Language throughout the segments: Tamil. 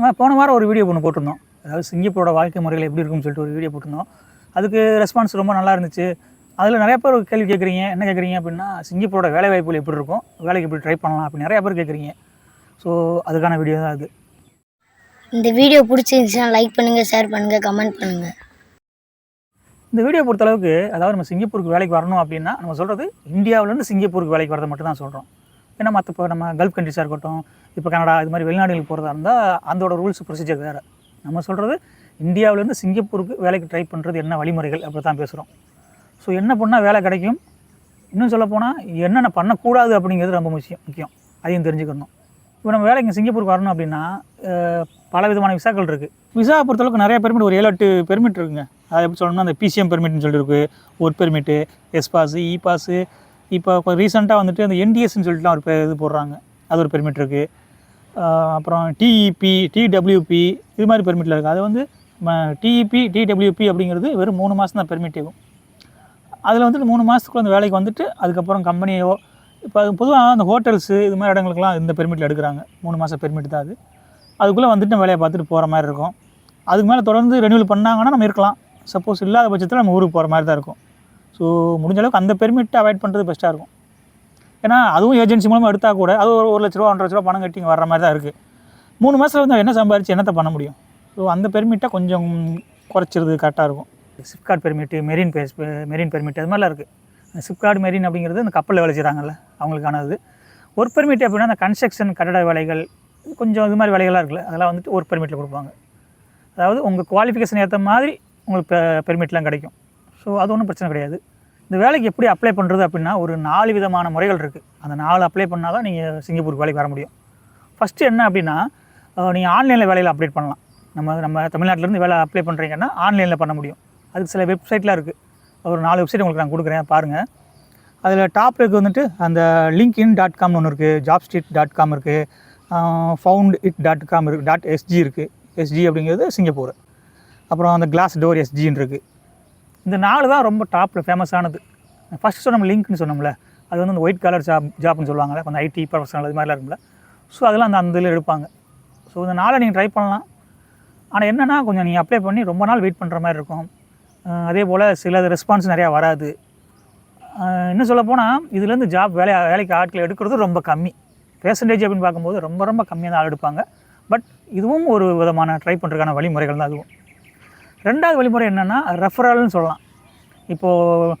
நம்ம போன வாரம் ஒரு வீடியோ ஒன்று போட்டிருந்தோம். அதாவது சிங்கப்பூரோட வாழ்க்கை முறைகள் எப்படி இருக்கும்னு சொல்லிட்டு ஒரு வீடியோ போட்டிருந்தோம். அதுக்கு ரெஸ்பான்ஸ் ரொம்ப நல்லா இருந்துச்சு. அதில் நிறைய பேர் கேள்வி கேட்குறீங்க என்ன கேட்குறீங்க அப்படின்னா சிங்கப்பூரோட வேலை வாய்ப்புகள் எப்படி இருக்கும்? வேலைக்கு எப்படி ட்ரை பண்ணலாம் அப்படி நிறைய பேர் கேட்குறீங்க ஸோ அதுக்கான வீடியோ தான் அது. இந்த வீடியோ பிடிச்சிருந்துச்சுன்னா லைக் பண்ணுங்கள் ஷேர் பண்ணுங்கள் கமெண்ட் பண்ணுங்கள் இந்த வீடியோ பொறுத்தளவுக்கு அதாவது நம்ம சிங்கப்பூருக்கு வேலைக்கு வரணும் அப்படின்னா நம்ம சொல்கிறது இந்தியாவிலேருந்து சிங்கப்பூருக்கு வேலைக்கு வரதை மட்டும் தான் சொல்கிறோம் ஏன்னா மற்ற இப்போ நம்ம கல்ஃப் கண்ட்ரிஸாக இருக்கட்டும் இப்போ கனடா இது மாதிரி வெளிநாடுகளுக்கு போகிறதா இருந்தால் அதோட ரூல்ஸ் ப்ரொசீஜர் வேறு. நம்ம சொல்கிறது இந்தியாவிலேருந்து சிங்கப்பூருக்கு வேலைக்கு ட்ரை பண்ணுறது என்ன வழிமுறைகள் அப்படி தான் பேசுகிறோம் ஸோ என்ன பண்ணால் வேலை கிடைக்கும்? இன்னும் சொல்லப்போனால் என்னென்ன பண்ணக்கூடாது அப்படிங்கிறது ரொம்ப முக்கியம் முக்கியம். அதையும் தெரிஞ்சுக்கணும். இப்போ நம்ம வேலைக்கு சிங்கப்பூருக்கு வரணும் அப்படின்னா பல விதமான விசாக்கள் இருக்குது விசா பொறுத்தளவுக்கு நிறைய பெர்மிட் ஒரு ஏழு எட்டு பெர்மிட் இருக்குங்க. அதை எப்படி சொல்லணும்னா அந்த பிசிஎம் பெர்மிட்னு சொல்லிட்டு இருக்குது work permit S pass E pass இப்போ ரீசெண்டாக வந்துட்டு அந்த என்டிஎஸ்ன்னு சொல்லிட்டுலாம் ஒரு பே- இது போடுறாங்க. அது ஒரு பெர்மிட் இருக்குது அப்புறம் டிஇபி டிடபிள்யூபி இது மாதிரி பெர்மிட்டில் இருக்குது அது வந்து டிஇபி டிடபிள்யூபி அப்படிங்கிறது வெறும் மூணு மாதம் தான் பெர்மிட் ஆகும் அதில் வந்துட்டு மூணு மாதத்துக்குள்ள அந்த வேலைக்கு வந்துட்டு அதுக்கப்புறம் கம்பெனியோ இப்போ அது பொதுவாக அந்த ஹோட்டல்ஸு இது மாதிரி இடங்களுக்குலாம் இந்த பெர்மிட்டில் எடுக்கிறாங்க. மூணு மாதம் பெர்மிட் தான் அது. அதுக்குள்ளே வந்துட்டு நம்ம வேலையை பார்த்துட்டு போகிற மாதிரி இருக்கும். அதுக்கு மேலே தொடர்ந்து ரெனியூவல் பண்ணாங்கன்னா நம்ம இருக்கலாம். சப்போஸ் இல்லாத பட்சத்தில் நம்ம ஊருக்கு போகிற மாதிரி தான் இருக்கும். ஸோ முடிஞ்ச அளவுக்கு அந்த பெர்மிட்டை அவாய்ட் பண்ணுறது பெஸ்ட்டாக இருக்கும். ஏன்னா அதுவும் ஏஜென்சி மூலமாக எடுத்தால் கூட அது ஒரு ஒரு லட்ச ரூபா ஒன்றரை லட்ச ரூபா பணம் கட்டி வர்ற மாதிரி தான் இருக்குது மூணு மாதத்தில் வந்து என்ன சம்பாரிச்சு என்னத்தை பண்ண முடியும்? ஸோ அந்த பெர்மிட்டை கொஞ்சம் குறைச்சிருது கரெக்டாக இருக்கும். SIPCOT permit marine base marine permit அது மாதிரிலாம் இருக்குது சிப்கார்ட் மெரின் அப்படிங்கிறது அந்த கப்பலில் வேலை செய்கிறாங்கல்ல அவங்களுக்கானது. ஒர்க் பெர்மிட் அப்படின்னா அந்த கன்ஸ்ட்ரக்ஷன் கட்டட வேலைகள் கொஞ்சம் இது மாதிரி வேலைகள்லாம் இருக்குல்ல அதெல்லாம் வந்துட்டு ஒர்க் பெர்மிட்டில் கொடுப்பாங்க. அதாவது உங்கள் குவாலிஃபிகேஷன் ஏற்ற மாதிரி உங்களுக்கு பெர்மிட்லாம் கிடைக்கும். ஸோ அது ஒன்றும் பிரச்சனை கிடையாது. இந்த வேலைக்கு எப்படி அப்ளை பண்ணுறது அப்படின்னா ஒரு நாலு விதமான முறைகள் இருக்குது அந்த நாலு அப்ளை பண்ணால் தான் நீங்கள் சிங்கப்பூருக்கு வேலைக்கு வர முடியும். ஃபஸ்ட்டு என்ன அப்படின்னா நீங்கள் ஆன்லைனில் வேலையில் அப்டேட் பண்ணலாம். நம்ம நம்ம தமிழ்நாட்டிலேருந்து வேலை அப்ளை பண்ணுறீங்கன்னா ஆன்லைனில் பண்ண முடியும். அதுக்கு சில வெப்சைட்லாம் இருக்குது ஒரு நாலு வெப்சைட் உங்களுக்கு நான் கொடுக்குறேன் பாருங்கள் அதில் டாப்பில் இருக்குது வந்துட்டு அந்த லிங்க் இன் டாட் காம்னு ஒன்று இருக்குது ஜாப் ஸ்ட்ரீட் டாட் காம் இருக்குது ஃபவுண்ட் இட் டாட் காம் இருக்குது டாட் எஸ்ஜி இருக்குது எஸ்ஜி அப்படிங்கிறது சிங்கப்பூர். அப்புறம் அந்த கிளாஸ் டோர் எஸ்ஜின்னு இருக்குது இந்த நாலு தான் ரொம்ப டாப்பில் ஃபேமஸானது ஃபஸ்ட்டு சொன்னோம் லிங்க்னு சொன்னோம்ல அது வந்து அந்த ஒயிட் கலர் ஜாப் ஜாப்னு சொல்லுவாங்கல்ல கொஞ்சம் ஐடி ப்ரொஃபஷனல் அது மாதிரிலாம் இருக்கும்ல. ஸோ அதெல்லாம் அந்த அந்த இதில் எடுப்பாங்க. ஸோ இந்த நாளை நீங்கள் ட்ரை பண்ணலாம். ஆனால் என்னென்னா கொஞ்சம் நீங்கள் அப்ளை பண்ணி ரொம்ப நாள் வெயிட் பண்ணுற மாதிரி இருக்கும். அதே போல் சில ரெஸ்பான்ஸ் நிறையா வராது. இன்னும் சொல்ல போனால் இதுலேருந்து ஜாப் வேலை வேலைக்கு ஆட்கள் எடுக்கிறது ரொம்ப கம்மி. பேசன்டேஜ் அப்படின்னு பார்க்கும்போது ரொம்ப ரொம்ப கம்மியாக தான் ஆள் எடுப்பாங்க. பட் இதுவும் ஒரு விதமான ட்ரை பண்ணுறதுக்கான வழிமுறைகள் தான் அதுவும். ரெண்டாவது வழிமுறை என்னென்னா ரெஃபரல்னு சொல்லலாம். இப்போது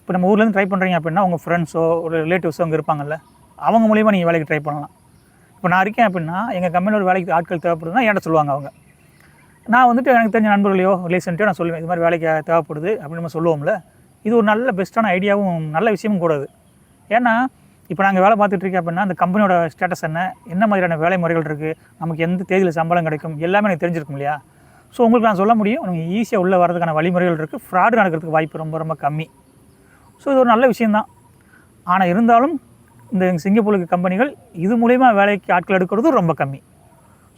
இப்போ நம்ம ஊர்லேருந்து ட்ரை பண்ணுறீங்க அப்படின்னா உங்கள் ஃப்ரெண்ட்ஸோ ஒரு ரிலேட்டிவ்ஸோ அங்கே இருப்பாங்கல்ல அவங்க மூலிமா நீங்கள் வேலைக்கு ட்ரை பண்ணலாம். இப்போ நான் இருக்கேன் அப்படின்னா எங்கள் கம்பெனியில் ஒரு வேலைக்கு ஆட்கள் தேவைப்படுதுன்னா என்கிட்ட சொல்லுவாங்க அவங்க. நான் வந்துட்டு எனக்கு தெரிஞ்ச நண்பர்களையோ ரிலேஷன்ட்டையோ நான் சொல்லுவேன் இது மாதிரி வேலைக்கு தேவைப்படுது அப்படின்னு நம்ம சொல்லுவோம்ல. இது ஒரு நல்ல பெஸ்ட்டான ஐடியாவும் நல்ல விஷயமும் கூட அது. ஏன்னா இப்போ நாங்கள் வேலை பார்த்துட்டு இருக்கேன் அப்படின்னா அந்த கம்பெனியோட ஸ்டேட்டஸ் என்ன என்ன மாதிரியான வேலை முறைகள் இருக்குது நமக்கு எந்த தேதியில் சம்பளம் கிடைக்கும் எல்லாமே எனக்கு தெரிஞ்சிருக்கும் இல்லையா? ஸோ உங்களுக்கு நான் சொல்ல முடியும் நீங்கள் ஈஸியாக உள்ளே வரதுக்கான வழிமுறைகள் இருக்குது ஃப்ராடு நடக்கிறதுக்கு வாய்ப்பு ரொம்ப ரொம்ப கம்மி. ஸோ இது ஒரு நல்ல விஷயந்தான் ஆனால் இருந்தாலும் இந்த சிங்கப்பூருக்கு கம்பெனிகள் இது மூலயமா வேலைக்கு ஆட்கள் எடுக்கிறதும் ரொம்ப கம்மி.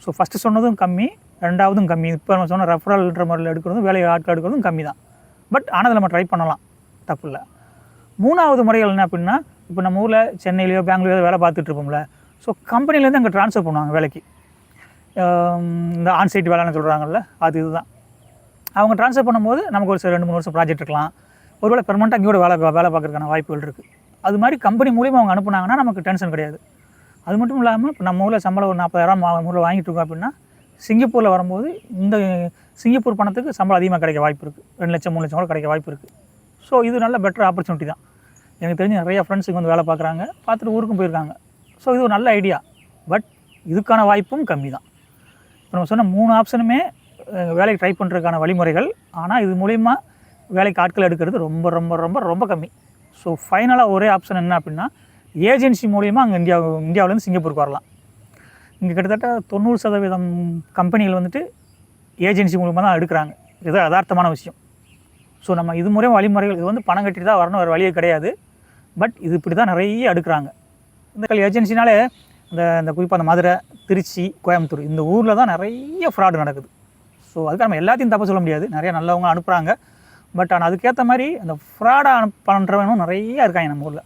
ஸோ ஃபஸ்ட்டு சொன்னதும் கம்மி ரெண்டாவதும் கம்மி. இப்போ நம்ம சொன்ன ரெஃபரல்ன்ற முறையில் எடுக்கிறதும் வேலை ஆட்கள் எடுக்கிறதும் கம்மி தான் பட் ஆனால் நம்ம ட்ரை பண்ணலாம். தப்பு இல்லை. மூணாவது முறைகள் என்ன அப்படின்னா இப்போ நம்ம ஊரில் சென்னையிலையோ பெங்களூர்லையோ வேலை பார்த்துட்டு இருப்போம்ல. ஸோ கம்பெனிலேருந்து அங்கே ட்ரான்ஸ்ஃபர் பண்ணுவாங்க வேலைக்கு. இந்த ஆன்சைட் வேலைன்னு சொல்கிறாங்கல்ல அது இதுதான். அவங்க ட்ரான்ஸ்ஃபர் பண்ணும்போது நமக்கு ஒரு சில ரெண்டு மூணு வருஷம் ப்ராஜெக்ட் இருக்கலாம். ஒருவேளை பெர்மனெண்ட்டாக அங்கேயோட வேலை வேலை பார்க்கறதுக்கான வாய்ப்புகள் இருக்குது அது மாதிரி கம்பெனி மூலியமாக அவங்க அனுப்புனாங்கன்னா நமக்கு டென்ஷன் கிடையாது. அது மட்டும் இல்லாமல் இப்போ நம்ம ஊரில் சம்பளம் ஒரு நாற்பதாயிரம் ஊரில் வாங்கிட்டு இருக்கோம் அப்படின்னா சிங்கப்பூரில் வரும்போது இந்த சிங்கப்பூர் பணத்துக்கு சம்பளம் அதிகமாக கிடைக்க வாய்ப்பு இருக்குது ரெண்டு லட்சம் மூணு லட்சம் கூட கிடைக்க வாய்ப்பு இருக்குது ஸோ இது நல்ல பெட்டர் ஆப்பர்ச்சுனிட்டி தான். எனக்கு தெரிஞ்சு நிறைய ஃப்ரெண்ட்ஸுக்கு வந்து வேலை பார்க்குறாங்க. பார்த்துட்டு ஊருக்கும் போயிருக்காங்க. ஸோ இது ஒரு நல்ல ஐடியா பட் இதுக்கான வாய்ப்பும் கம்மி தான் இப்போ நம்ம சொன்ன மூணு ஆப்ஷனுமே வேலைக்கு ட்ரை பண்ணுறதுக்கான வழிமுறைகள். ஆனால் இது மூலிமா வேலைக்கு ஆட்கள் எடுக்கிறது ரொம்ப ரொம்ப ரொம்ப ரொம்ப கம்மி. ஸோ ஃபைனலாக ஒரே ஆப்ஷன் என்ன அப்படின்னா ஏஜென்சி மூலிமா அங்கே இந்தியா இந்தியாவிலேருந்து சிங்கப்பூருக்கு வரலாம். இங்கே கிட்டத்தட்ட தொண்ணூறு சதவீதம் கம்பெனிகள் வந்துட்டு ஏஜென்சி மூலிமா தான் எடுக்கிறாங்க. இது யதார்த்தமான விஷயம். ஸோ நம்ம இது முறை வழிமுறைகள் இது வந்து பணம் கட்டிட்டு தான் வரணும் வேறு வழியே கிடையாது. பட் இது இப்படி தான் நிறைய எடுக்கிறாங்க. இந்த ஏஜென்சினாலே இந்த இந்த குறிப்பாக அந்த மதுரை திருச்சி கோயம்புத்தூர் இந்த ஊரில் தான் நிறைய ஃப்ராடு நடக்குது. ஸோ அதுக்கு நம்ம எல்லாத்தையும் தப்பு சொல்ல முடியாது. நிறைய நல்லவங்க அனுப்புகிறாங்க பட் ஆனால் அதுக்கேற்ற மாதிரி அந்த ஃப்ராடாக அனுப் பண்ணுறவனும் நிறைய இருக்காங்க நம்ம ஊரில்.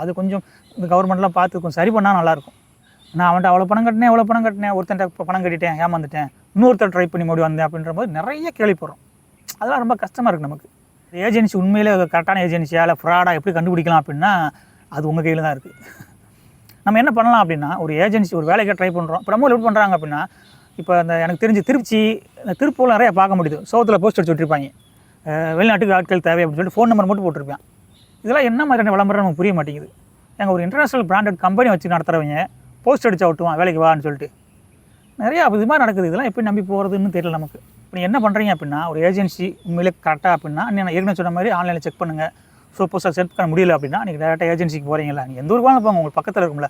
அது கொஞ்சம் இந்த கவர்மெண்ட்லாம் பார்த்து கொஞ்சம் சரி பண்ணால் நல்லாயிருக்கும். நான் அவன்கிட்ட அவ்வளோ பணம் கட்டினேன் எவ்வளோ பணம் கட்டினேன் ஒருத்தன்ட்ட பணம் கட்டிட்டேன் ஏமாந்துட்டேன். இன்னொருத்தர் ட்ரை பண்ணி மறுபடியும் வந்தேன் அப்படின்ற போது நிறைய கேள்விப்படுறோம். அதெல்லாம் ரொம்ப கஷ்டமாக இருக்குது நமக்கு. ஏஜென்சி உண்மையிலே கரெக்டான ஏஜென்சியால் ஃப்ராடாக எப்படி கண்டுபிடிக்கலாம் அப்படின்னா அது உங்கள் கையில் தான் இருக்குது நம்ம என்ன பண்ணலாம் அப்படின்னா ஒரு ஏஜென்சி ஒரு வேலைக்கு ட்ரை பண்ணுறோம் இப்போ நம்ம எப்படி பண்ணுறாங்க அப்படின்னா இப்போ அந்த எனக்கு தெரிஞ்சு திருச்சி இந்த திருப்பூரில் நிறையா பார்க்க முடியுது. சோத்தில் போஸ்ட் அடிச்சு விட்டுருப்பாங்க. வெளிநாட்டுக்கு ஆட்கள் தேவை அப்படின்னு சொல்லிட்டு ஃபோன் நம்பர் மட்டும் போட்டிருப்பேன் இதெல்லாம் என்ன மாதிரியான விளம்பரம் நமக்கு புரிய மாட்டேங்குது. எங்கள் ஒரு இன்டர்நேஷனல் பிராண்டட் கம்பெனி வச்சு நடத்துகிறவங்க போஸ்ட் அடிச்சா விட்டுவான் வேலைக்கு வான்னு சொல்லிட்டு. நிறையா இது மாதிரி நடக்குது. இதெல்லாம் எப்படி நம்பி போகிறதுன்னு தெரியல நமக்கு. இப்போ நீங்கள் என்ன பண்ணுறீங்க அப்படின்னா ஒரு ஏஜென்சி உண்மையிலே கரெக்டாக அப்படின்னா நான் ஏற்கனவே சொன்ன மாதிரி ஆன்லைனில் செக் பண்ணுங்கள் ஸோ இப்போது செட் பண்ண முடியல அப்படின்னா நீங்கள் டேரெக்டாக ஏஜென்சிக்கு போகிறீங்களா நீங்கள் எந்த ஊருக்கு போங்க உங்களுக்கு பக்கத்தில் இருக்கும்ல.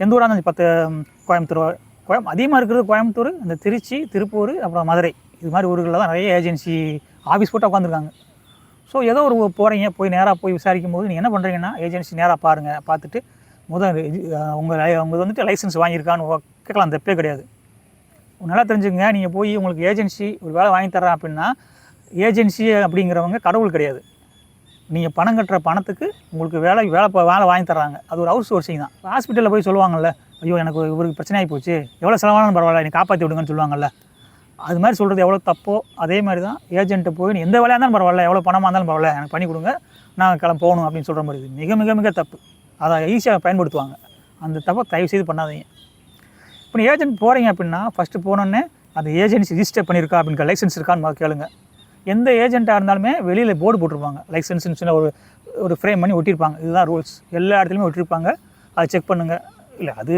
எந்த ஊராக இருந்தாலும் பத்து கோயம்புத்தூர் கோயம் அதிகமாக இருக்கிறது கோயம்புத்தூர் இந்த திருச்சி திருப்பூர் அப்புறம் மதுரை. இது மாதிரி ஊர்களில் தான் நிறைய ஏஜென்சி ஆஃபீஸ் போட்டு உட்காந்துருக்காங்க ஸோ ஏதோ ஒரு போகிறீங்க போய் நேராக போய் விசாரிக்கும் போது நீங்கள் என்ன பண்ணுறீங்கன்னா ஏஜென்சி நேராக பாருங்கள் பார்த்துட்டு முதல் உங்கள் லை- வந்துட்டு லைசன்ஸ் வாங்கியிருக்கான்னு கேட்கலாம் தப்பே கிடையாது. நல்லா தெரிஞ்சுங்க நீங்கள் போய் உங்களுக்கு ஏஜென்சி ஒரு வேலை வாங்கி தரேன் அப்படின்னா ஏஜென்சி அப்படிங்கிறவங்க கடவுள் கிடையாது. நீங்கள் பணம் கட்டுற பணத்துக்கு உங்களுக்கு வேலை வேலை வேலை வாங்கி தர்றாங்க. அது ஒரு அவுட் சோர்சிங் தான் ஹாஸ்பிட்டலில் போய் சொல்லுவாங்கல்ல ஐயோ எனக்கு இவருக்கு பிரச்சனை ஆகி போச்சு. எவ்வளோ செலவானாலும் பரவாயில்ல நீ காப்பாற்றி விடுங்கன்னு சொல்லுவாங்கல்ல. அது மாதிரி சொல்கிறது எவ்வளோ தப்போ அதே மாதிரி தான் ஏஜென்ட்டு போய் எந்த வேலையாக இருந்தாலும் பரவாயில்ல எவ்வளோ பணமாக இருந்தாலும் பரவாயில்ல எனக்கு பண்ணி கொடுங்க. நான் கிளம்ப போகணும் அப்படின்னு சொல்கிற மாதிரி. இது மிக மிக மிக தப்பு. அதை ஈஸியாக பயன்படுத்துவாங்க. அந்த தப்பை தயவு செய்து பண்ணாதீங்க. இப்போ நீ ஏஜென்ட் போகிறீங்க அப்படின்னா ஃபஸ்ட்டு போனோன்னே அந்த ஏஜென்சி ரிஜிஸ்டர் பண்ணியிருக்கா? அப்படின்னு லைசன்ஸ் இருக்கான்னு கேளுங்க. எந்த ஏஜென்ட்டாக இருந்தாலுமே வெளியில் போர்டு போட்டிருப்பாங்க. லைசன்ஸ் சொல்லி ஒரு ஒரு ஃப்ரேம் பண்ணி ஒட்டியிருப்பாங்க இதுதான் ரூல்ஸ் எல்லா இடத்துலையுமே ஒட்டியிருப்பாங்க அதை செக் பண்ணுங்கள் இல்லை அது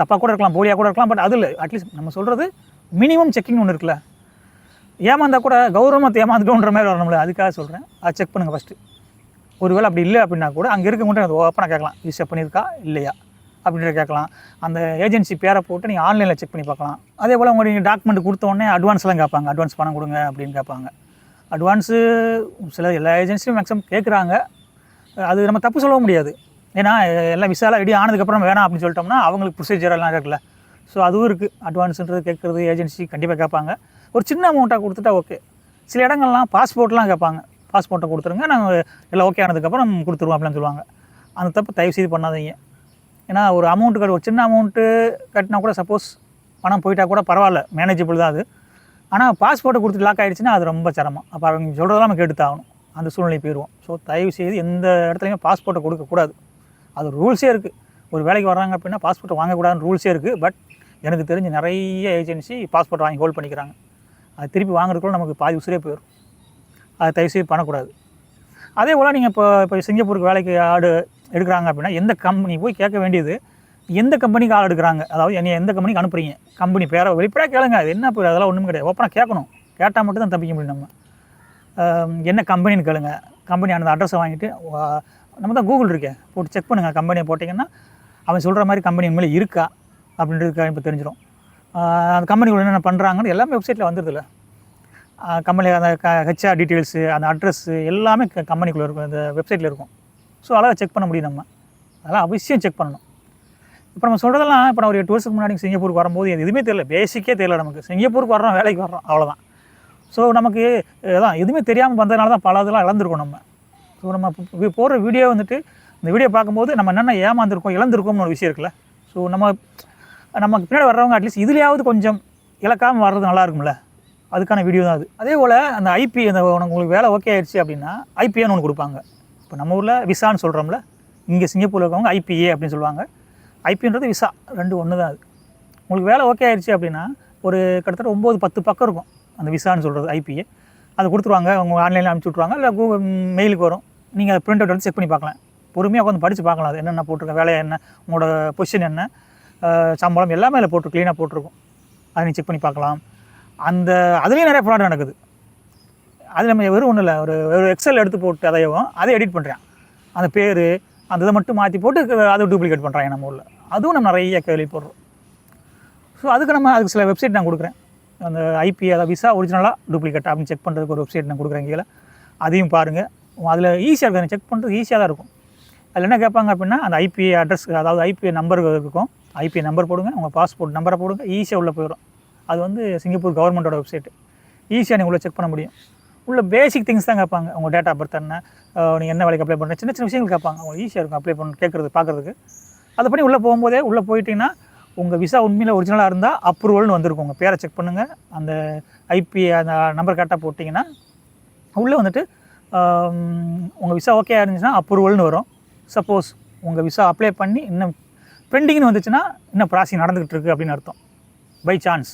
தப்பாக கூட இருக்கலாம் போலியாக கூட இருக்கலாம் பட் அது இல்லை. அட்லீஸ்ட் நம்ம சொல்கிறது மினிமம் செக்கிங் ஒன்று இருக்குல்ல. ஏமாந்தால் கூட கௌரவமாக ஏமாந்துட்டோன்ற மாதிரி வரணும்ல அதுக்காக சொல்கிறேன் அதை செக் பண்ணுங்கள் ஃபஸ்ட்டு ஒருவேளை அப்படி இல்லை அப்படின்னா கூட அங்கே இருக்க மட்டும் அது ஓப்பனாக கேட்கலாம். ரிஜிஸ்டர் பண்ணியிருக்கா? இல்லையா? அப்படின்ற கேட்கலாம். அந்த ஏஜென்சி பேரை போட்டு நீங்கள் ஆன்லைனில் செக் பண்ணி பார்க்கலாம். அதே போல் உங்கள் நீங்கள் டாக்குமெண்ட் கொடுத்த உடனே அட்வான்ஸ்லாம் கேட்பாங்க. அட்வான்ஸ் பணம் கொடுங்க அப்படின்னு கேட்பாங்க. அட்வான்ஸு சில எல்லா ஏஜென்சியும் மேக்ஸிமம் கேட்குறாங்க. அது நம்ம தப்பு சொல்ல முடியாது. ஏன்னா எல்லாம் விசாலாக ரெடி ஆனதுக்கப்புறம் வேணாம் அப்படின்னு சொல்லிட்டோம்னா அவங்களுக்கு ப்ரொசீஜர் எல்லாம் இருக்குல்ல. ஸோ அதுவும் இருக்குது அட்வான்ஸுன்றது கேட்குறது ஏஜென்சி கண்டிப்பாக கேட்பாங்க. ஒரு சின்ன அமௌண்ட்டாக கொடுத்துட்டா ஓகே சில இடங்கள்லாம் பாஸ்போர்ட்லாம் கேட்பாங்க. பாஸ்போர்ட்டை கொடுத்துருங்க. நாங்கள் எல்லாம் ஓகே ஆனதுக்கப்புறம் கொடுத்துருவோம் அப்படின்னு சொல்லுவாங்க. அந்த தப்பு தயவு செய்து பண்ணாதீங்க. ஏன்னா ஒரு அமௌண்ட்டு கட்டு ஒரு சின்ன அமௌண்ட்டு கட்டினா கூட சப்போஸ் பணம் போயிட்டால் கூட பரவாயில்ல மேனேஜபிள் தான் அது. ஆனால் பாஸ்போர்ட்டை கொடுத்து லாக் ஆகிடுச்சின்னா அது ரொம்ப சிரமம். அப்போ அவங்க சொல்கிறதெல்லாம் நம்ம கேட்டு ஆகணும் அந்த சூழ்நிலை போயிடுவோம் ஸோ தயவு செய்து எந்த இடத்துலையுமே பாஸ்போர்ட்டை கொடுக்கக்கூடாது அது ரூல்ஸே இருக்குது ஒரு வேலைக்கு வர்றாங்க அப்படின்னா பாஸ்போர்ட்டை வாங்கக்கூடாதுன்னு ரூல்ஸே இருக்குது பட் எனக்கு தெரிஞ்சு நிறைய ஏஜென்சி பாஸ்போர்ட் வாங்கி ஹோல்ட் பண்ணிக்கிறாங்க. அது திருப்பி வாங்குறதுக்குள்ள நமக்கு பாதி உசுரே போயிடும் அதை தயவு செய்து பண்ணக்கூடாது. அதே போல் நீங்கள் இப்போ இப்போ சிங்கப்பூருக்கு வேலைக்கு ஆடு எடுக்கிறாங்க அப்படின்னா எந்த கம்பெனி போய் கேட்க வேண்டியது? எந்த கம்பெனிக்கு ஆள் எடுக்கிறாங்க? அதாவது என்னை எந்த கம்பெனிக்கு அனுப்புறீங்க? கம்பெனி பேரை வெளிப்படையாக கேளுங்க. அது என்ன இப்போ அதெல்லாம் ஒன்றும் கிடையாது. ஓப்பனாக கேட்கணும். கேட்டால் மட்டும் தான் தப்பிக்க முடியும் நம்ம. என்ன கம்பெனின்னு கேளுங்க. கம்பெனி அந்த அட்ரஸை வாங்கிட்டு நம்ம தான் கூகுள் இருக்கே. போட்டு செக் பண்ணுங்கள் கம்பெனியை போட்டிங்கன்னா அவன் சொல்கிற மாதிரி கம்பெனி உண்மையில இருக்கா? அப்படின்றது இப்போ தெரிஞ்சிடும் அந்த கம்பெனிக்குள்ள என்னென்ன பண்ணுறாங்கன்னு எல்லாமே வெப்சைட்டில் வந்துடுதுல்ல கம்பெனி அந்த ஹெச்ஆர் டீட்டெயில்ஸு அந்த அட்ரஸ்ஸு எல்லாமே கம்பெனிக்குள்ளே இருக்கும். அந்த வெப்சைட்டில் இருக்கும். ஸோ அழகாக செக் பண்ண முடியும் நம்ம. அதெல்லாம் அவசியம் செக் பண்ணணும். இப்போ நம்ம சொல்கிறதெல்லாம் இப்போ நான் ஒரு எட்டு வருஷத்துக்கு முன்னாடி சிங்கப்பூருக்கு வரும்போது இது எதுவுமே தெரியல. பேசிக்கே தெரியல நமக்கு. சிங்கப்பூருக்கு வர்றோம் வேலைக்கு வர்றோம் அவ்வளோதான் ஸோ நமக்கு அதான் எதுவுமே தெரியாமல் வந்ததுனால தான் பல இதெல்லாம் இழந்திருக்கோம் நம்ம. ஸோ நம்ம போடுற வீடியோ வந்துட்டு இந்த வீடியோ பார்க்கும்போது நம்ம என்னென்ன ஏமாந்துருக்கோம் இழந்திருக்கோம்னு ஒரு விஷயம் இருக்குல்ல. ஸோ நம்ம நமக்கு பின்னாடி வர்றவங்க அட்லீஸ்ட் இதுலேயாவது கொஞ்சம் இழக்காமல் வர்றது நல்லா இருக்கும்ல. அதுக்கான வீடியோ தான் அது. அதே போல் அந்த ஐபி அந்த உனக்கு உங்களுக்கு வேலை ஓகே ஆயிடுச்சு அப்படின்னா ஐபிஏன்னு ஒன்று கொடுப்பாங்க. இப்போ நம்ம ஊரில் விசான்னு சொல்கிறோம்ல இங்கே சிங்கப்பூரில் இருக்கவங்க ஐபிஏ அப்படின்னு சொல்லுவாங்க. ஐபின்றது விசா ரெண்டு ஒன்று தான் அது. உங்களுக்கு வேலை ஓகே ஆயிடுச்சு அப்படின்னா ஒரு கிட்டத்தட்ட ஒம்பது பத்து பக்கம் இருக்கும் அந்த விசான்னு சொல்கிறது ஐபிஏ. அதை கொடுத்துருவாங்க அவங்க ஆன்லைனில் அனுப்பிச்சி விட்ருவாங்க இல்லை கூகுள் மெயிலுக்கு வரும். நீங்கள் அதை பிரிண்ட் அவுட் எடுத்து செக் பண்ணி பார்க்கலாம். பொறுமையாக உட்காந்து படித்து பார்க்கலாம் அது என்னென்ன போட்டிருக்க வேலை என்ன உங்களோட பொசிஷன் என்ன சம்பளம் எல்லாமே அதில் போட்டு க்ளீனாக போட்டிருக்கும். அதை நீ செக் பண்ணி பார்க்கலாம். அந்த அதுலேயும் நிறைய ஃப்ராட் நடக்குது. அது நம்ம வெறும் ஒன்றும் இல்லை. ஒரு ஒரு எக்ஸல் எடுத்து போட்டு அதையவும் அதை எடிட் பண்ணுறேன் அந்த பேர் அந்த இதை மட்டும் மாற்றி போட்டு அதை டூப்ளிகேட் பண்ணுறாங்க நம்ம ஊரில். அதுவும் நம்ம நிறைய கேள்விப்படுறோம் ஸோ அதுக்கு நம்ம அதுக்கு சில வெப்சைட் நான் கொடுக்குறேன். அந்த ஐபி அதாவது விசா ஒரிஜினலாக டூப்ளிகேட் அப்படின்னு செக் பண்ணுறதுக்கு ஒரு வெப்சைட் நான் கொடுக்குறேன் கீழே. அதையும் பாருங்கள் அதில் ஈஸியாக இருக்கும். செக் பண்ணுறது ஈஸியாக தான் இருக்கும். அதில் என்ன கேட்பாங்க அப்படின்னா அந்த ஐபி அட்ரஸ் அதாவது ஐபி நம்பர் இருக்கும். ஐபி நம்பர் போடுங்க. உங்கள் பாஸ்போர்ட் நம்பரை போடுங்க. ஈஸியாக உள்ளே போயிடும். அது வந்து சிங்கப்பூர் கவர்மெண்ட்டோட வெப்சைட்டு ஈஸியாக நீங்கள் உள்ளே செக் பண்ண முடியும். உள்ள பேசிக் திங்ஸ் தான் கேட்பாங்க. உங்கள் டேட்டா பர்த் என்ன நீங்கள் என்ன வேலைக்கு அப்ளை பண்ணுற சின்ன சின்ன விஷயங்கள் கேட்பாங்க. அவங்க ஈஸியாக இருக்கும் அப்ளை பண்ண கேட்குறது பார்க்குறதுக்கு. அதை பண்ணி உள்ளே போகும்போதே உள்ளே போயிட்டீங்கன்னா உங்கள் விசா உண்மையில் ஒரிஜினலாக இருந்தால் அப்ரூவல்னு வந்திருக்கும். உங்கள் பேரை செக் பண்ணுங்கள் அந்த ஐபி அந்த நம்பர் கரெக்டாக போட்டிங்கன்னா உள்ளே வந்துட்டு உங்கள் விசா ஓகே இருந்துச்சுன்னா அப்ரூவல்னு வரும். சப்போஸ் உங்கள் விசா அப்ளை பண்ணி இன்னும் பெண்டிங்னு வந்துச்சுன்னா இன்னும் ப்ராசிங் நடந்துகிட்டு இருக்குது அப்படின்னு அர்த்தம். பை சான்ஸ்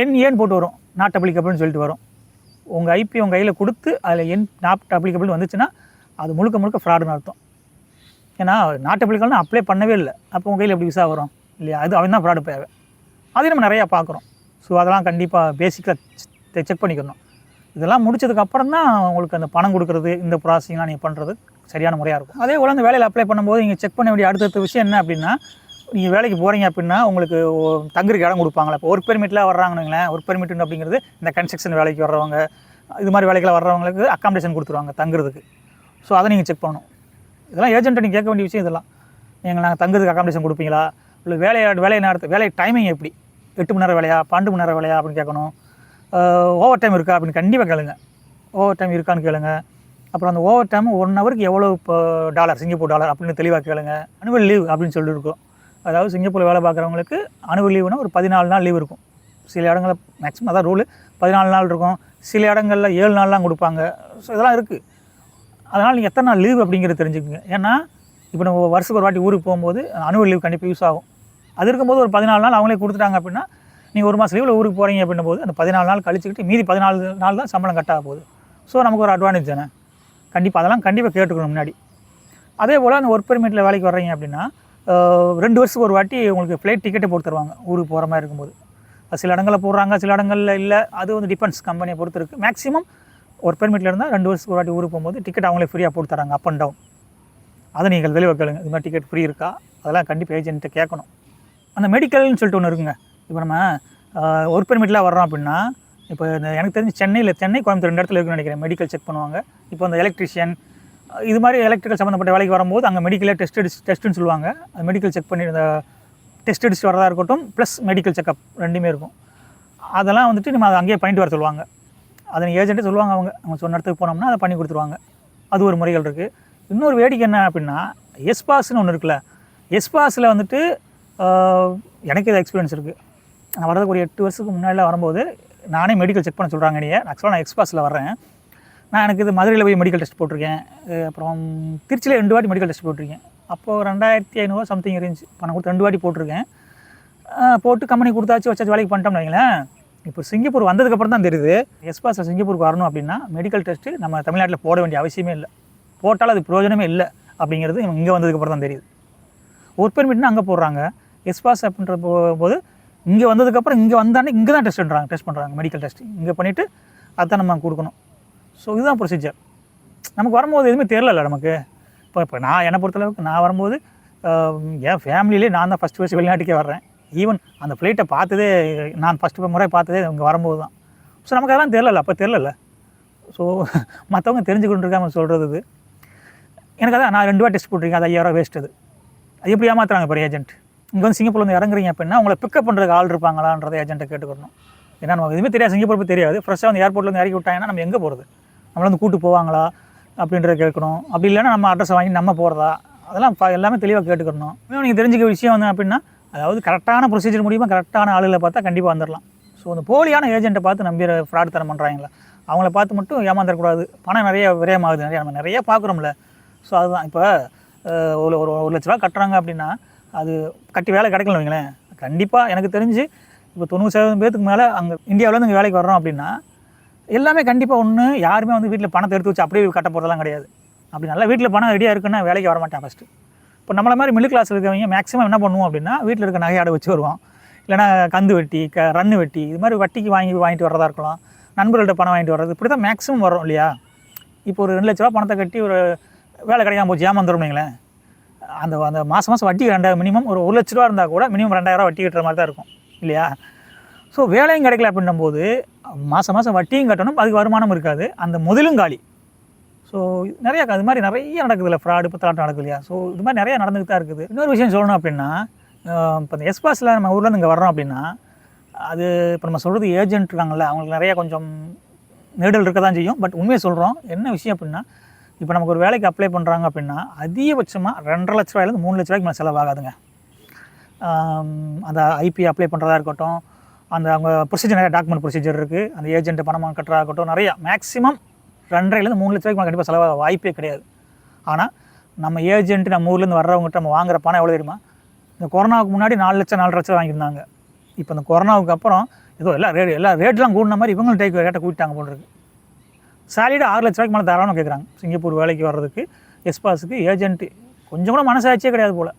என் ஏன் போட்டு வரும். நாட் அப்ளிகபிள்னு சொல்லிட்டு வரும். உங்கள் ஐபி உங்கள் கையில் கொடுத்து அதில் என் நாட் அப்ளிகபிள் வந்துச்சுன்னா அது முழுக்க முழுக்க ஃப்ராடுன்னு அர்த்தம். ஏன்னா நாட் அப்ளிகபிள்னு அப்ளை பண்ணவே இல்லை. அப்போ உங்கள் கையில் எப்படி விசா வரும்? இல்லையா? அது அவன் தான் ஃப்ராடு தேவை. அதையும் நம்ம நிறையா பார்க்குறோம். ஸோ அதெல்லாம் கண்டிப்பாக பேசிக்காக செக் பண்ணிக்கணும். இதெல்லாம் முடிச்சதுக்கப்புறம் தான் உங்களுக்கு அந்த பணம் கொடுக்குறது இந்த ப்ராசஸிங்லாம் நீங்கள் பண்ணுறது சரியான முறையாக இருக்கும். அதே போல் அந்த வேலையில் அப்ளை பண்ணும்போது நீங்கள் செக் பண்ண வேண்டிய அடுத்தடுத்த விஷயம் என்ன அப்படின்னா நீங்கள் வேலைக்கு போகிறீங்க அப்படின்னா உங்களுக்கு தங்குறதுக்கு இடம் கொடுப்பாங்களா? இப்போ ஒர்க் பெர்மிட்டில் வர்றாங்கன்னு ஒர்க் பெர்மிட் அப்படிங்கிறது இந்த கன்ஸ்ட்ரக்ஷன் வேலைக்கு வர்றவங்க இது மாதிரி வேலைக்கெல்லாம் வர்றவங்களுக்கு அக்காமடேஷன் கொடுத்துருவாங்க தங்குறதுக்கு. ஸோ அதை நீங்கள் செக் பண்ணணும். இதெல்லாம் ஏஜென்ட்டை நீங்கள் கேட்க வேண்டிய விஷயம் இதெல்லாம். நீங்கள் நாங்கள் தங்குறதுக்கு அக்காமடேஷன் கொடுப்பீங்களா? இல்லை வேலையை வேலை நேரத்து வேலை டைமிங் எப்படி? எட்டு மணி நேரம் வேலையா பன்னெண்டு மணி நேரம் வேலையா அப்படின்னு கேட்கணும். ஓவர் டைம் இருக்கா அப்படின்னு கண்டிப்பாக கேளுங்க. ஓவர் டைம் இருக்கான்னு கேளுங்க. அப்புறம் அந்த ஓவர் டைம் ஒன் ஹவருக்கு எவ்வளோ இப்போ டாலர் சிங்கப்பூர் டாலர் அப்படின்னு தெளிவாக கேளுங்க. அனுவல் லீவ் அப்படின்னு சொல்லிட்டு இருக்கோம் அதாவது சிங்கப்பூரில் வேலை பார்க்குறவங்களுக்கு அனுபவ லீவுனா ஒரு பதினாலு நாள் லீவ் இருக்கும். சில இடங்களில் மேக்ஸிமம் அதான் ரூலு பதினாலு நாள் இருக்கும். சில இடங்களில் ஏழு நாள்லாம் கொடுப்பாங்க. ஸோ இதெல்லாம் இருக்குது அதனால் நீங்கள் எத்தனை நாள் லீவ் அப்படிங்கிறது தெரிஞ்சுக்குங்க. ஏன்னா இப்போ நம்ம வருஷத்துக்கு ஒரு வாட்டி ஊருக்கு போகும்போது அனுவல் லீவ் கண்டிப்பாக யூஸ் ஆகும். அது இருக்கும்போது ஒரு பதினாலு நாள் அவங்களே கொடுத்துட்டாங்க அப்படின்னா நீங்கள் ஒரு மாதம் லீவில் ஊருக்கு போகிறீங்க அப்படின்னும் போது அந்த பதினாலு நாள் கழிச்சுக்கிட்டு மீதி பதினாலு நாள் தான் சம்பளம் கட்டாக போகுது. ஸோ நமக்கு ஒரு அட்வான்டேஜ் தானே? கண்டிப்பாக அதெல்லாம் கண்டிப்பாக கேட்டுக்கணும் முன்னாடி. அதே போல் அந்த ஒர்க் பெர்மிட்டில் வேலைக்கு வர்றீங்க அப்படின்னா ரெண்டு வருஷத்துக்கு ஒரு வாட்டி உங்களுக்கு ஃப்ளைட் டிக்கெட்டை போட்டு தருவாங்க. ஊருக்கு போகிற மாதிரி இருக்கும்போது. அது சில இடங்களில் போடுறாங்க சில இடங்களில் இல்லை. அது வந்து டிபெண்ட்ஸ் கம்பெனியை பொறுத்து இருக்குது மேக்ஸிமம் ஒரு பெர்மிட்டில் இருந்தால் ரெண்டு வருஷத்துக்கு ஒரு வாட்டி ஊருக்கு போகும்போது டிக்கெட் அவங்களே ஃப்ரீயாக போட்டு தராங்க அப் அண்ட் டவுன் அதை நீங்கள் தெளிவாக கேளுங்க. இது மாதிரி டிக்கெட் ஃப்ரீ இருக்கா? அதெல்லாம் கண்டிப்பாக ஏஜென்ட்டை கேட்கணும். அந்த மெடிக்கல்னு சொல்லிட்டு ஒன்று இருக்குங்க. இப்போ நம்ம ஒர்க் பெர்மிட்டில் வர்றோம் அப்படின்னா இப்போ எனக்கு தெரிஞ்சு சென்னையில் சென்னை கோயம்புத்தூர் ரெண்டு இடத்துல இருக்குன்னு நினைக்கிறேன். மெடிக்கல் செக் பண்ணுவாங்க. இப்போ அந்த எலக்ட்ரிஷியன் இது மாதிரி எலக்ட்ரிக்கல் சம்மந்தப்பட்ட வேலைக்கு வரும்போது அங்கே மெடிக்கலில் டெஸ்ட் அடிச்சு டெஸ்ட்டுன்னு சொல்லுவாங்க. அந்த மெடிக்கல் செக் பண்ணி இந்த டெஸ்ட் அடிச்சுட்டு வரதாக இருக்கட்டும் ப்ளஸ் மெடிக்கல் செக்கப் ரெண்டுமே இருக்கும். அதெல்லாம் வந்துட்டு நம்ம அதை அங்கேயே பண்ணிட்டு வர சொல்லுவாங்க. அதை ஏஜென்ட்டே சொல்லுவாங்க அவங்க. அவங்க சொன்ன இடத்துக்கு போனோம்னா அதை பண்ணி கொடுத்துருவாங்க. அது ஒரு முறைகள் இருக்குது இன்னொரு வேடிக்கை என்ன அப்படின்னா எஸ் பாஸ்னு ஒன்று இருக்குல்ல. எஸ் பாஸில் வந்துட்டு எனக்கு இது எக்ஸ்பீரியன்ஸ் இருக்குது நான் வரதுக்கு ஒரு எட்டு வருஷத்துக்கு முன்னாடிலாம் வரும்போது நானே மெடிக்கல் செக் பண்ண சொல்கிறாங்க நீ ஆக்சுவலாக நான் எக்ஸ்பாஸில் வர்றேன். நான் எனக்கு இது மதுரையில் போய் மெடிக்கல் டெஸ்ட் போட்டிருக்கேன். அப்புறம் திருச்சியில் ரெண்டு வாட்டி மெடிக்கல் டெஸ்ட் போட்டிருக்கேன். அப்போது ரெண்டாயிரத்தி ஐநூறுவா சம்திங் இருந்துச்சு. பணம் கொடுத்து ரெண்டு வாட்டி போட்டிருக்கேன். போட்டு கம்பெனி கொடுத்தாச்சு வச்சாச்சு வேலைக்கு பண்ணிட்டோம்னு வைங்களேன். இப்போ சிங்கப்பூர் வந்ததுக்கப்புறம் தான் தெரியுது. எஸ்பாஸில் சிங்கப்பூருக்கு வரணும் அப்படின்னா மெடிக்கல் டெஸ்ட்டு நம்ம தமிழ்நாட்டில் போட வேண்டிய அவசியமே இல்லை. போட்டாலும் அது பிரயோஜனமே இல்லை அப்படிங்கிறது இங்கே வந்ததுக்கப்புறம் தான் தெரியுது. ஒர்க் பெர்மிட்னா அங்கே போடுறாங்க. எஸ்பாஸ் அப்படின்ற போது இங்கே வந்ததுக்கப்புறம் இங்கே வந்தானே இங்கே தான் டெஸ்ட் பண்ணுறாங்க டெஸ்ட் பண்ணுறாங்க மெடிக்கல் டெஸ்ட் இங்கே பண்ணிவிட்டு அதுதான் நம்ம கொடுக்கணும். ஸோ இதுதான் ப்ரொசீஜர் நமக்கு வரும்போது எதுவுமே தெரிலல நமக்கு. இப்போ இப்போ நான் என்னை பொறுத்தளவுக்கு நான் வரும்போது என் ஃபேமிலியிலே நான் தான் ஃபஸ்ட்டு ஃபஸ்ட்டு வெளிநாட்டுக்கே வர்றேன். ஈவன் அந்த ஃப்ளைட்டை பார்த்ததே நான் ஃபஸ்ட்டு முறை பார்த்ததே இங்கே வரும்போது தான். ஸோ நமக்கு அதெல்லாம் தெரிலல அப்போ தெரிலல ஸோ மற்றவங்க தெரிஞ்சுக்கிட்டு இருக்காமல் சொல்கிறது இது. எனக்கு அதான் நான் ரெண்டு ரூபா டெஸ்ட் போட்டிருக்கேன். அது ஐயாயிரம் வேஸ்ட் அது அது எப்படி ஏமாத்துறாங்க பெரிய ஏஜென்ட் இங்கே வந்து சிங்கப்பூர்லேருந்து இறங்குறீங்க அப்படின்னா உங்களை பிக்கப் பண்ணுறதுக்கு ஆள் இருப்பாங்களான்றதை ஏஜென்ட்டை கேட்டுக்கணும். ஏன்னா நமக்கு எதுவுமே தெரியாது. சிங்கப்பூர் தெரியாது. ஃப்ரெஷ்ஷாக வந்து ஏர்போர்ட்டில் வந்து இறக்கி விட்டாங்கன்னா நம்ம எங்கே போகிறது நம்மளை வந்து கூட்டு போவாங்களா அப்படின்றத கேட்கணும். அப்படி இல்லைன்னா நம்ம அட்ரஸை வாங்கி நம்ம போகிறதா அதெல்லாம் எல்லாமே தெளிவாக கேட்டுக்கணும். இன்னும் நீங்கள் தெரிஞ்சுக்க விஷயம் வந்து அப்படின்னா அதாவது கரெக்டான ப்ரொசீஜர் மூலியமாக கரெக்டான ஆளுகளை பார்த்தா கண்டிப்பாக வந்துடலாம் ஸோ அந்த போலியான ஏஜென்ட்டை பார்த்து நம்பி ஃப்ராட் தரம் பண்ணுறாங்களா அவங்கள பார்த்து மட்டும் ஏமாந்துடக்கூடாது பணம் நிறைய விரயமாகுது நிறைய நம்ம நிறைய பார்க்குறோம்ல. ஸோ அதுதான். இப்போ ஒரு ஒரு ஒரு லட்ச ரூபா கட்டுறாங்க அப்படின்னா அது கட்டி வேலை கிடைக்கல வைங்களேன். கண்டிப்பாக எனக்கு தெரிஞ்சு இப்போ தொண்ணூறு சதவீதம் பேத்துக்கு மேலே அங்கே இந்தியாவிலேருந்து இங்கே வேலைக்கு வர்றோம் அப்படின்னா எல்லாமே கண்டிப்பாக ஒன்று யாருமே வந்து வீட்டில் பணத்தை எடுத்து வச்சு அப்படியே கட்ட போகிறதெல்லாம் கிடையாது. அப்படி நல்லா வீட்டில் பணம் ரெடியாக இருக்குன்னா வேலைக்கு வர மாட்டேன் ஃபஸ்ட்டு இப்போ நம்மள மாதிரி மிடில் கிளாஸ் இருக்கவங்க மேக்ஸிமம் என்ன பண்ணுவோம் அப்படின்னா வீட்டில் இருக்க நகையாட வச்சு வருவோம் இல்லைன்னா கந்து வெட்டி க ரன்னு வெட்டி இது மாதிரி வட்டிக்கு வாங்கி வாங்கிட்டு வரதா இருக்கலாம். நண்பர்கள்ட்ட பணம் வாங்கிட்டு வர்றது இப்படி தான் மேக்ஸிமம் வரும் இல்லையா? இப்போ ஒரு ரெண்டு லட்ச ரூபா பணத்தை கட்டி ஒரு வேலை கிடைக்காம போச்சு ஏமாந்துரும் வைங்களேன். அந்த அந்த மாதம் மாதம் வட்டி ரெண்டாயிரம் மினிமம் ஒரு ஒரு லட்ச ரூபா இருந்தால் கூட மினிமம் ரெண்டாயிரம் வட்டி கட்டுற மாதிரி தான் இருக்கும் இல்லையா? ஸோ வேலையும் கிடைக்கல அப்படின்னும் போது மாதம் மாதம் வட்டியும் கட்டணும் அதுக்கு வருமானம் இருக்காது. அந்த முதலும் காலி. ஸோ நிறையா அது மாதிரி நிறைய நடக்குதுல்ல. ஃப்ராடு பத்தாட்டம் நடக்குது இல்லையா? ஸோ இது மாதிரி நிறையா நடந்துட்டு தான் இருக்குது. இன்னொரு விஷயம் சொல்லணும் அப்படின்னா இப்போ இந்த எஸ்பாஸில் நம்ம ஊர்லேருந்து இங்கே வர்றோம் அப்படின்னா அது இப்போ நம்ம சொல்கிறது ஏஜென்ட் இருக்காங்கள்ல அவங்களுக்கு நிறையா கொஞ்சம் நெருடல் இருக்க தான் செய்யும். பட் உண்மையை சொல்கிறோம் என்ன விஷயம் அப்படின்னா இப்போ நமக்கு ஒரு வேலைக்கு அப்ளை பண்ணுறாங்க அப்படின்னா அதிகபட்சமாக ரெண்டரை லட்ச ரூபாயிலேருந்து மூணு லட்ச ரூபாய்க்கு மேலே செலவாகாதுங்க. அந்த ஐபி அப்ளை பண்ணுறதா இருக்கட்டும் அந்த அவங்க ப்ரொசீஜர் நிறைய டாக்குமெண்ட் ப்ரொசீஜர் இருக்குது அந்த ஏஜென்ட் பணமாக கட்டுறாகட்டும் நிறையா. மேக்ஸிமம் ரெண்டரைலேருந்து மூணு லட்ச ரூபாய்க்கு கண்டிப்பாக செலவாக வாய்ப்பே கிடையாது. ஆனால் நம்ம ஏஜென்ட் நம்ம ஊர்லேருந்து வர்றவங்ககிட்ட நம்ம வாங்குற பணம் எவ்வளோ தெரியுமா? இந்த கொரோனாவுக்கு முன்னாடி நாலு லட்சம் நாலு லட்சம் வாங்கியிருந்தாங்க. இப்போ இந்த கொரோனாவுக்கு அப்புறம் ஏதோ எல்லா ரேட் எல்லா ரேட்லாம் கூடின மாதிரி இவங்களும் டேக் ரேட்டை கூட்டிட்டாங்க போல இருக்கு. சாலிடாக ஆறு லட்ச ரூபாய்க்கு மேலே தரணும்னு கேட்குறாங்க சிங்கப்பூர் வேலைக்கு வர்றதுக்கு எஸ்பாஸுக்கு ஏஜென்ட்டு கொஞ்சம் கூட மனசாட்சியே கிடையாது போல்.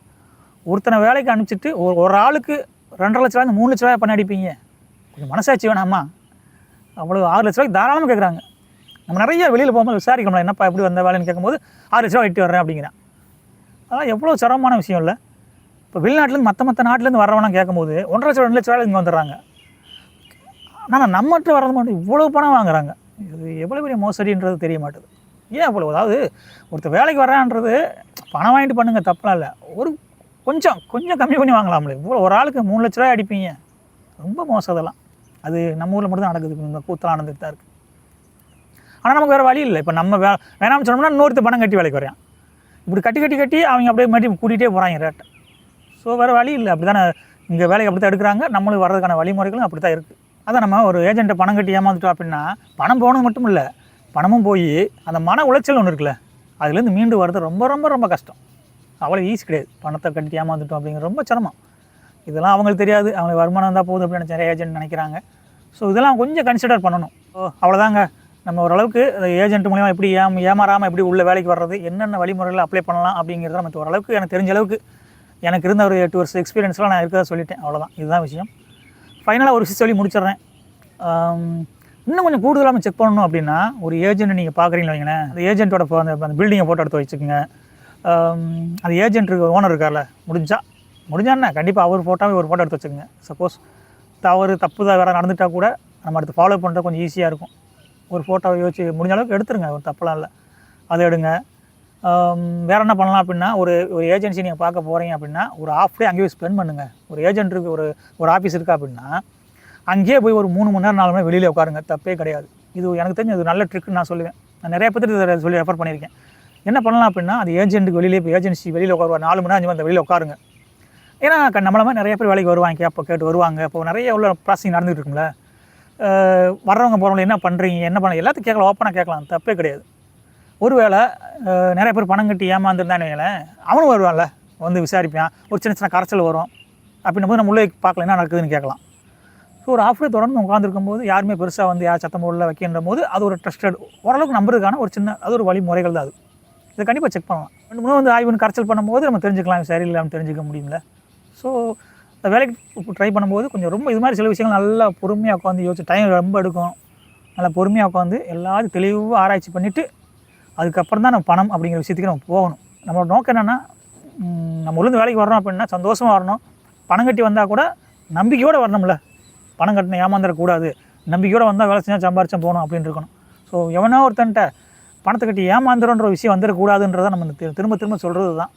ஒருத்தனை வேலைக்கு அனுப்பிச்சிட்டு ஒரு ஒரு ஆளுக்கு ரெண்டரை லட்ச ரூபாய் மூணு லட்ச ரூபாய் பண்ணி அடிப்பீங்க. கொஞ்சம் மனசாட்சி வேணாமா? அவ்வளோ ஆறு லட்ச ரூபாய்க்கு தாராளமாக கேட்குறாங்க நம்ம நிறைய வெளியில் போகும்போது விசாரிக்கணும் என்னப்பா எப்படி வந்த வேலைன்னு கேட்கும்போது ஆறு லட்ச ரூபா இட்டு வர்றேன் அப்படிங்கிறான். அதெல்லாம் எவ்வளோ சிரமமான விஷயம் இல்லை. இப்போ வெளிநாட்டிலேருந்து மற்ற மற்ற நாட்டிலேருந்து வரவனா கேட்கும்போது ஒன்றரை லட்சம் ரெண்டு லட்ச ரூபாய் இங்கே வந்துடுறாங்க. ஆனால் நம்மகிட்ட வர்றது மட்டும் இவ்வளோ பணம் வாங்குறாங்க. இது எவ்வளோ பெரிய மோசடின்றது தெரிய மாட்டுது. ஏன் அவ்வளோ அதாவது ஒருத்தர் வேலைக்கு வர்றான்றது பணம் வாங்கிட்டு பண்ணுங்க தப்பெல்லாம் இல்லை. ஒரு கொஞ்சம் கொஞ்சம் கம்மி பண்ணி வாங்கலாம்ல. இவ்வளோ ஒரு ஆளுக்கு மூணு லட்ச ரூபாய் அடிப்பீங்க. ரொம்ப மோசம் அதெல்லாம். அது நம்ம ஊரில் மட்டும் தான் நடக்குது. இந்த கூத்தலாம் நடந்துட்டு தான் இருக்குது ஆனால் நமக்கு வேறு வழி இல்லை. இப்போ நம்ம வே வேணாம்னு சொன்னோம்னா இன்னொருத்தர் பணம் கட்டி வேலைக்கு வரையான் இப்படி கட்டி கட்டி கட்டி அவங்க அப்படியே மாட்டி கூட்டிகிட்டே போகிறாங்க ரேட்டை ஸோ வேறு வழி இல்லை. அப்படி தானே இங்கே வேலைக்கு அப்படி தான் எடுக்கிறாங்க. நம்மளுக்கு வர்றதுக்கான வழிமுறைகளும் அப்படி தான் இருக்குது அதான் நம்ம ஒரு ஏஜென்ட்டை பணம் கட்டி ஏமாந்துட்டோம் அப்படின்னா பணம் போனது மட்டும் இல்லை பணமும் போய் அந்த மன உளைச்சல் ஒன்று இருக்குல்ல அதுலேருந்து மீண்டு வர்றது ரொம்ப ரொம்ப ரொம்ப கஷ்டம். அவ்வளோ ஈஸி கிடையாது. பணத்தை கட்டி ஏமாந்துட்டோம் அப்படிங்கிற ரொம்ப சிரமம். இதெல்லாம் அவங்களுக்கு தெரியாது. அவங்களுக்கு வருமானம் இருந்தால் போதும் அப்படின்னு நிறைய ஏஜென்ட் நினைக்கிறாங்க. ஸோ இதெல்லாம் கொஞ்சம் கன்சிடர் பண்ணணும். ஓ அவ்வளோதாங்க நம்ம ஓரளவுக்கு ஏஜென்ட் மூலிமா எப்படி ஏம் ஏமாறாமல் எப்படி உள்ள வேலைக்கு வர்றது என்னென்ன வழிமுறைகள் அப்ளை பண்ணலாம் அப்படிங்கிறத நம்ம ஓரளவுக்கு எனக்கு தெரிஞ்ச அளவுக்கு எனக்கு இருந்த ஒரு எட்டு வருஷம் எக்ஸ்பீரியன்ஸ்லாம் நான் இருக்கிறத சொல்லிட்டேன். அவ்வளோதான் இதுதான் விஷயம். ஃபைனலாக ஒரு விஷயம் சொல்லி முடிச்சிடுறேன். இன்னும் கொஞ்சம் கூடுதலாக செக் பண்ணணும் அப்படின்னா ஒரு ஏஜென்ட் நீங்கள் பார்க்குறீங்களா வைங்களேன். அந்த ஏஜென்ட்டோட அந்த பில்டிங்கை ஃபோட்டோ எடுத்து வச்சுக்கோங்க. அந்த ஏஜென்ட் இருக்கு ஓனர் இருக்கார்ல முடிஞ்சா முடிஞ்சான்னா கண்டிப்பாக அவர் ஃபோட்டோவே ஒரு ஃபோட்டோ எடுத்து வச்சுக்கோங்க. சப்போஸ் தவறு தப்பு தான் வேறு நடந்துட்டால் கூட நம்ம அடுத்து ஃபாலோ பண்ணுறது கொஞ்சம் ஈஸியாக இருக்கும். ஒரு ஃபோட்டோவை யோசிச்சு முடிஞ்ச அளவுக்கு எடுத்துருங்க ஒரு தப்பெல்லாம் இல்லை. அதை எடுங்க. வேறு வேற என்ன பண்ணலாம் அப்படின்னா ஒரு ஒரு ஏஜென்சி நீங்கள் பார்க்க போகிறீங்க அப்படின்னா ஒரு ஆஃப் டே அங்கேயே ஸ்பெண்ட் பண்ணுங்கள் ஒரு ஏஜென்ட்டுக்கு ஒரு ஒரு ஆஃபீஸ் இருக்கா அப்படின்னா அங்கேயே போய் ஒரு மூணு மணி நேரம் நாலு மணி நேரம் வெளியில் உட்காருங்க. தப்பே கிடையாது. இது எனக்கு தெரிஞ்ச இது நல்ல ட்ரிக்னு நான் சொல்லுவேன். நான் நிறைய பேர் இதை சொல்லி ரெஃபர் பண்ணியிருக்கேன். என்ன பண்ணலாம் அப்படின்னா அது ஏஜென்ட்டுக்கு வெளியிலே இப்போ ஏஜென்சி வெளியில் உட்காருவா நாலு மணி அஞ்சு மணி வெளியில் உட்காருங்க. ஏன்னா க- நம்மள மாதிரி நிறைய பேர் வேலைக்கு வருவாங்க கேப்போ கேட்டு வருவாங்க. இப்போ நிறைய உள்ள ப்ராசஸிங் நடந்துகிட்டு இருக்குங்களே வர்றவங்க போகிறவங்க என்ன பண்ணுறீங்க என்ன பண்ண எல்லாத்தையும் கேட்கலாம் ஓப்பனாக கேட்கலாம் தப்பே கிடையாது. ஒருவேளை நிறைய பேர் பணம் கட்டி ஏமாந்துருந்தானே அவனும் வருவான்ல வந்து விசாரிப்பான் ஒரு சின்ன சின்ன கரைச்சல் வரும். அப்படின்னும் போது நம்ம உள்ளே பார்க்கல என்ன நடக்குதுன்னு கேட்கலாம். ஸோ ஒரு ஆஃப்டே தொடர்ந்து உட்காந்துருக்கும் போது யாருமே பெருசாக வந்து யார் சத்தம் உள்ள வைக்கின்ற போது அது ஒரு ட்ரஸ்டட் ஓரளவுக்கு நம்புறதுக்கான ஒரு சின்ன அது ஒரு வழிமுறைகள் தான் அது. இதை கண்டிப்பாக செக் பண்ணலாம். ரெண்டு மூணு வந்து ஆய்வுன்னு கரைச்சல் பண்ணும்போது நம்ம தெரிஞ்சுக்கலாம் சரியில்லாமல் தெரிஞ்சுக்க முடியும்ல. ஸோ இந்த வேலைக்கு ட்ரை பண்ணும்போது கொஞ்சம் ரொம்ப இது மாதிரி சில விஷயங்கள் நல்லா பொறுமையாக உட்காந்து யோசிச்சு டைம் ரொம்ப எடுக்கும். நல்லா பொறுமையாக உட்காந்து எல்லாத்தையும் தெளிவாக ஆராய்ச்சி பண்ணிவிட்டு அதுக்கப்புறம் தான் நம்ம பணம் அப்படிங்கிற விஷயத்துக்கு நம்ம போகணும். நம்மளோட நோக்கம் என்னென்னா நம்ம ஊர்லேருந்து வேலைக்கு வரணும் அப்படின்னா சந்தோஷமாக வரணும். பணம் கட்டி வந்தால் கூட நம்பிக்கையோடு வரணும்ல. பணம் கட்டின ஏமாந்துடக்கூடாது. நம்பிக்கையோடு வந்தால் வேலை செஞ்சால் சம்பாரிச்சம் போகணும் அப்படின்னு இருக்கணும். ஸோ எவனோ ஒருத்தன்ட்ட பணத்தை கட்டி ஏமாந்துடும்ன்ற விஷயம் வந்துடக்கூடாதுன்றதை நம்ம திரும்ப திரும்ப சொல்கிறது தான்